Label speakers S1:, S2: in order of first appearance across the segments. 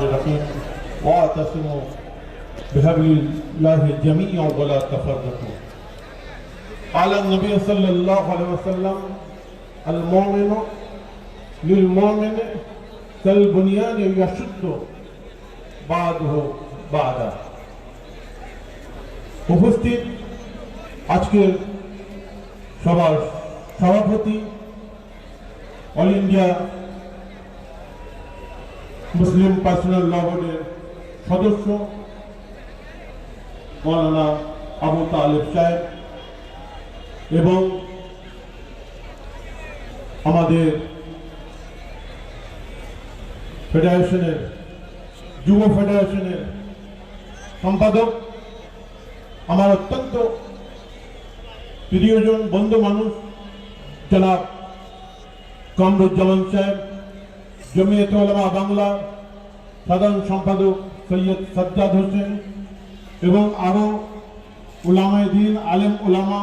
S1: الرحيم واعتصموا بحبل الله جميعا ولا تفرقوا قال النبي صلى الله عليه وسلم المؤمن للمؤمن كالبنيان يشد بعضه بعضا উপস্থিত আজকের সবার সভাপতি all India Muslim personal law বোর্ডের সদস্য, মৌলানা আবু তালেব সাহেব এবং আমাদের ফেডারেশনের, যুব ফেডারেশনের সম্পাদক, আমার অত্যন্ত প্রিয়জন বন্ধু মানুষ, জনাব কামরুজ্জামান সাহেব। জমিয়ত ওলামা বাংলা সাধারণ সম্পাদক সৈয়দ সাজ্জাদ হোসেন এবং আরও ওলামায় দিন, আলেম ওলামা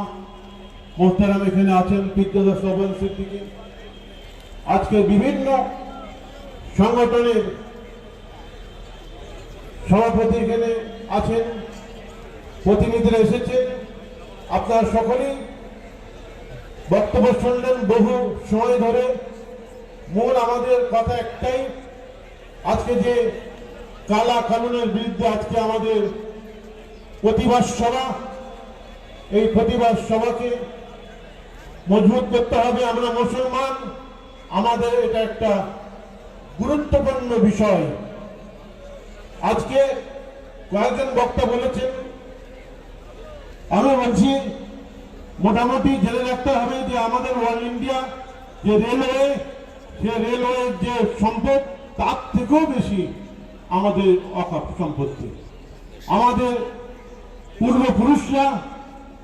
S1: মোহতারাম এখানে আছেন, বিদ্যাধর শ্রবণ সিদ্দিকী। আজকে বিভিন্ন সংগঠনের সভাপতি এখানে আছেন, প্রতিনিধিরা এসেছেন। আপনারা সকলেই বক্তব্য শুনলেন বহু সময় ধরে। মূল আমাদের কথা একটাই, আজকে যে কালা কানুনের বিরুদ্ধে আজকে আমাদের প্রতিবাদ সভা, এই প্রতিবাদ সভাকে মজবুত করতে হবে। আমরা মুসলমান, আমাদের এটা একটা গুরুত্বপূর্ণ বিষয়। আজকে কয়েকজন বক্তা বলেছেন, আমি বলছি, মোটামুটি জেনে রাখতে হবে যে আমাদের অল ইন্ডিয়া যে রেলওয়ে সে রেলওয়ের যে সম্পদ, তার থেকেও বেশি আমাদের অকাপ সম্পত্তি। আমাদের পূর্বপুরুষরা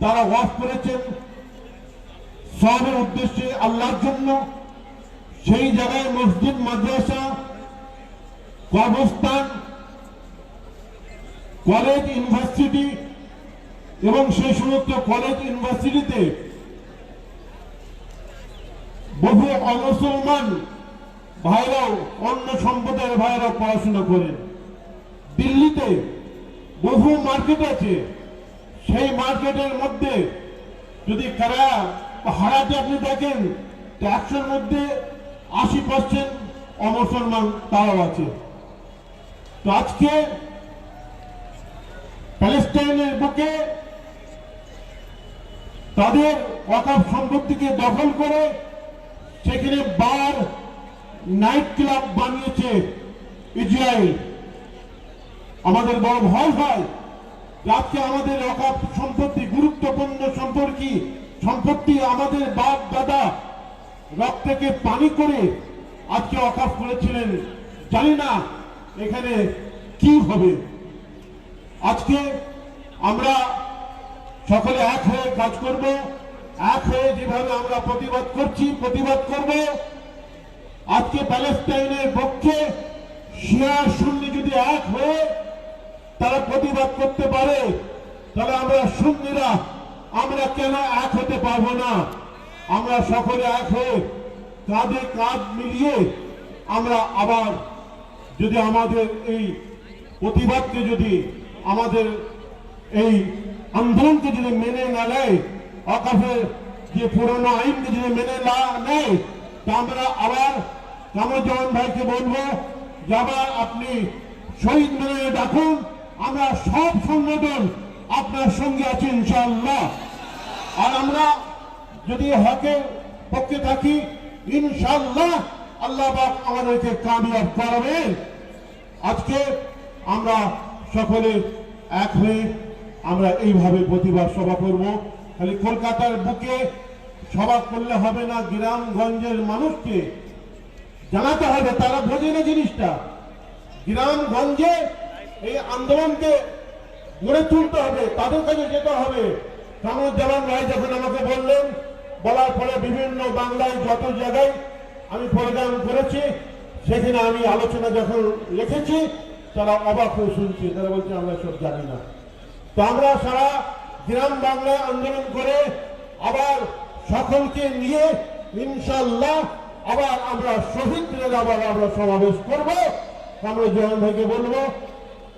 S1: তারা ওয়াফ করেছেন, সবের উদ্দেশ্যে আল্লাহর জন্য। সেই জায়গায় মসজিদ, মাদ্রাসা কর্মস্থান কলেজ, ইউনিভার্সিটি এবং সেই সমস্ত কলেজ, ইউনিভার্সিটিতে বহু অমুসলমান ভাইরাও অন্য সম্প্রদায়ের ভাইরাও পড়াশোনা করেন দিল্লিতে বহু মার্কেট আছে। সেই মার্কেটের মধ্যে যদি কারা হারাতে আপনি দেখেন একশোর মধ্যে আশি পার্সেন্ট অমুসলমান তারাও আছে। তো আজকে প্যালেস্টাইনের বুকে তাদের অকাপ সম্পত্তিকে দখল করে সেখানে বার নাইট ক্লাব বানিয়েছে ইসরায়েল। আমাদের বড় ভয় হয় আজকে আমাদের অকাপ সম্পত্তি, গুরুত্বপূর্ণ সম্পর্কি সম্পত্তি আমাদের বাপ, দাদা রক্তকে পানি করে আজকে অকাপ করেছিলেন। জানি না এখানে কি হবে। আজকে আমরা সকলে এক হয়ে কাজ করব। এক যেভাবে আমরা প্রতিবাদ করছি, প্রতিবাদ করব। আজকে প্যালেস্টাইনের পক্ষে শিয়া সুন্নি যদি এক হয়ে তারা প্রতিবাদ করতে পারে, তাহলে আমরা সুন্নিরা আমরা কেন এক হতে পারব না? আমরা সকলে এক হয়ে কাঁধে কাঁধ মিলিয়ে আমরা আবার যদি আমাদের এই প্রতিবাদকে যদি আমাদের এই আন্দোলনকে যদি মেনে না নেয় অকাফের যে পুরনো আইনকে যদি মেনে না নেয়, তা আমরা আবার কামরুজ্জামান ভাইকে বলব যে আবার আপনি শহীদ মেনে ডাকুন, আমরা সব সংগঠন আপনার সঙ্গে আছি ইনশাআল্লাহ। আর আমরা যদি হকের পক্ষে থাকি, ইনশাআল্লাহ আল্লাহ পাক আমাদেরকে কামিয়াব করাবেন আজকে আমরা সকলে এক হয়ে আমরা এইভাবে প্রতিবাদ সভা করব। খালি কলকাতার বুকে সভা করলে হবে না, গ্রামগঞ্জের মানুষকে জানাতে হবে, তারা বোঝে না জিনিসটা। গ্রামগঞ্জে এই আন্দোলনকে গড়ে তুলতে হবে, তাদের কাছে যেতে হবে। কামরুজ্জামান রায় যখন আমাকে বললেন, বলার পরে বিভিন্ন বাংলায় যত জায়গায় আমি প্রোগ্রাম করেছি, সেখানে আমি আলোচনা যখন লিখেছি, তারা অবাক হয়ে শুনছে, তারা বলছে, আমরা সব জানি না। তো আমরা সারা গ্রাম বাংলায় আন্দোলন করে আবার সকলকে নিয়ে ইনশাল্লাহ আবার আমরা শহীদ দিনের আবার আমরা সমাবেশ করব। কামরুজ্জামান ভাইকে বলব,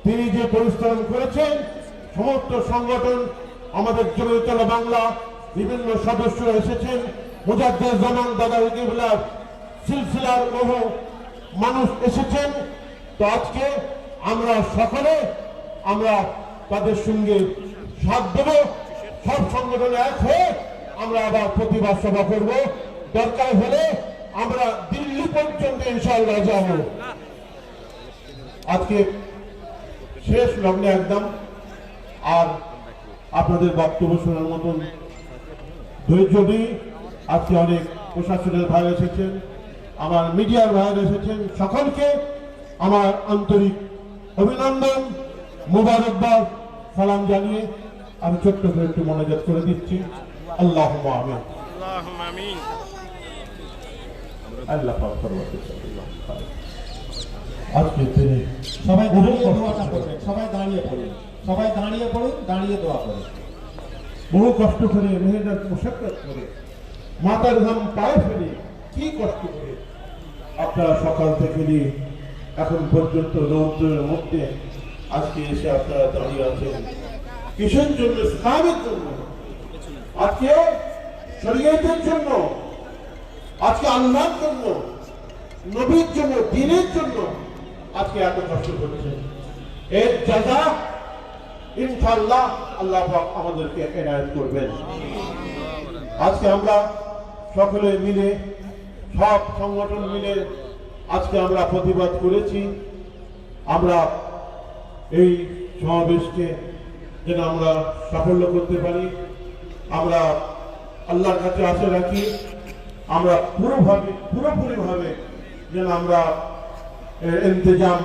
S1: তিনি যে পরিশ্রম করেছেন, সমস্ত সংগঠন, আমাদের জমিতলা বাংলা, বিভিন্ন সদস্যরা এসেছেন মুজাদ্দের জামান, দাদা ইকিবুল্লাহ সিলসিলার বহু মানুষ এসেছেন। তো আজকে আমরা সকলে, আমরা তাদের সঙ্গে সাথ দেব। সব সংগঠন এক হয়ে আমরা আবার প্রতিবাদ সভা করব। দরকার হলে আমরা দিল্লি পর্যন্ত ইনশাআল্লাহ যাব। আজকে শেষ লগ্নে একদম। আর আপনাদের বক্তব্য শোনার মতন ধৈর্য নেই। আজকে অনেক প্রশাসনের ভাই এসেছেন, আমার মিডিয়ার ভাইয়ের এসেছেন। সকলকে আমার আন্তরিক অভিনন্দন, মুবারকবাদ, সালাম জানিয়ে আমি ছোট্ট করে একটু মনোযোগ করে দিচ্ছি। আল্লাহ আজকে তিনি
S2: সবাই করবেন সবাই দাঁড়িয়ে পড়ুন সবাই দাঁড়িয়ে পড়ুন দাঁড়িয়ে দোয়া করুন।
S1: বহু কষ্ট করে মেহেদার করে মাতার পায়ে ফেলে কি কষ্ট করে আপনারা সকাল থেকে এখন পর্যন্ত রৌদ্রের মধ্যে আজকে এসে আপনারা দাঁড়িয়ে আছেন কিসের জন্য? ইসলামের জন্য। আজকে শরীয়তের জন্য, আজকে আল্লাহর জন্য, নবীর জন্য, দিনের জন্য আজকে এত কষ্ট করছেন। এর যাজা ইনশাল্লাহ আল্লাহ আমাদেরকে এনায়েত করবেন। আজকে আমরা সকলে মিলে, সব সংগঠন মিলে আজকে আমরা প্রতিবাদ করেছি। আমরা এই সমাবেশকে যেন আমরা সাফল্য করতে পারি। আমরা আল্লাহর কাছে আশা রাখি, আমরা পুরোভাবে, পুরোপুরিভাবে যেন আমরা ইন্তজাম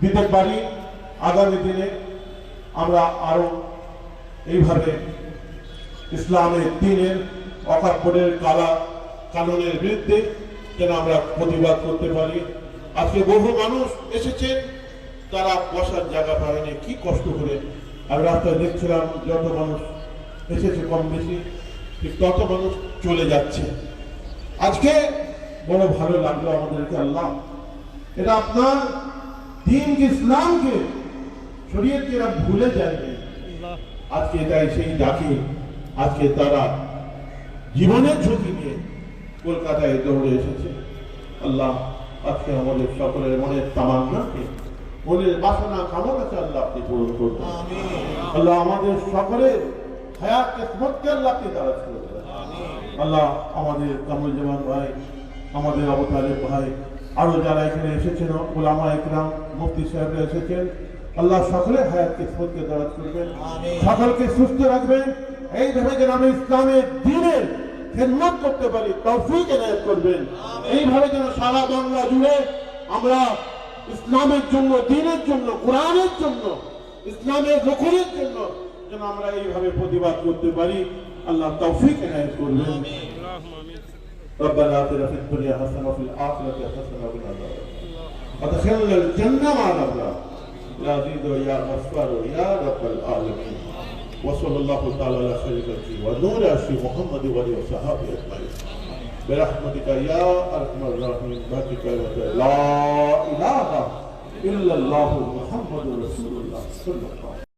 S1: দিতে পারি। আগামী দিনে আমরা আরও এইভাবে ইসলামের দিনের অকাপড়ের কালা কানুনের বিরুদ্ধে যেন আমরা প্রতিবাদ করতে পারি। আজকে বহু মানুষ এসেছেন, তারা বসার জায়গা পায়নি। কি কষ্ট করে আমি রাস্তায় দেখছিলাম যত মানুষ এসেছে কম বেশি, ঠিক তত মানুষ চলে যাচ্ছে। আজকে বড় ভালো লাগল আমাদেরকে আল্লাহ। এটা আপনার দিন ইসলামকে শরীয়তকে এরা ভুলে যায়নি। আজকে তাই সেই ডাকে, আজকে তারা জীবনের ঝুঁকি নিয়ে কলকাতায় দৌড়ে এসেছে। আল্লাহ আজকে আমাদের সকলের মনের তামান্নাকে মনের বাসনা কামনাকে আল্লাহ আপনি পূরণ করবেন আল্লাহ আমাদের সকলের হায়াত কিসমতকে আল্লাহ আপনি দারাজ করে আল্লাহ আমাদের কামরুজ্জামান ভাই আমাদের অবতারের ভাই আরও যারা এখানে এসেছেন ওলামা একরাম মুফতি সাহেবরা এসেছেন আল্লাহ সকলে হায়াত কিসমতকে দারাজ করবেন। সকলকে সুস্থ রাখবেন। এইভাবে যেন আমি ইসলামের দিনের খেদমত করতে পারি তৌফিক এনায়ত করবেন। এইভাবে যেন সারা বাংলা জুড়ে আমরা ইসলামের জন্য দিনের জন্য কোরআনের জন্য ইসলামের রক্ষণের জন্য যেন আমরা এইভাবে প্রতিবাদ করতে পারি আল্লাহ তৌফিক এনায়ত করবেন
S3: اللهم امين
S1: ربنا آتنا في الدنيا حسنة وفي الآخرة حسنة وقنا عذاب النار وادخلنا الجنة مع الأبرار يا عزيز يا غفار يا رب العالمين وصلى الله تعالى على خير خلقه ونور عرشه محمد وعلى وصحبه أجمعين برحمتك يا أرحم الراحمين. بحقك لا إله إلا الله محمد رسول الله. صلى الله عليه وسلم.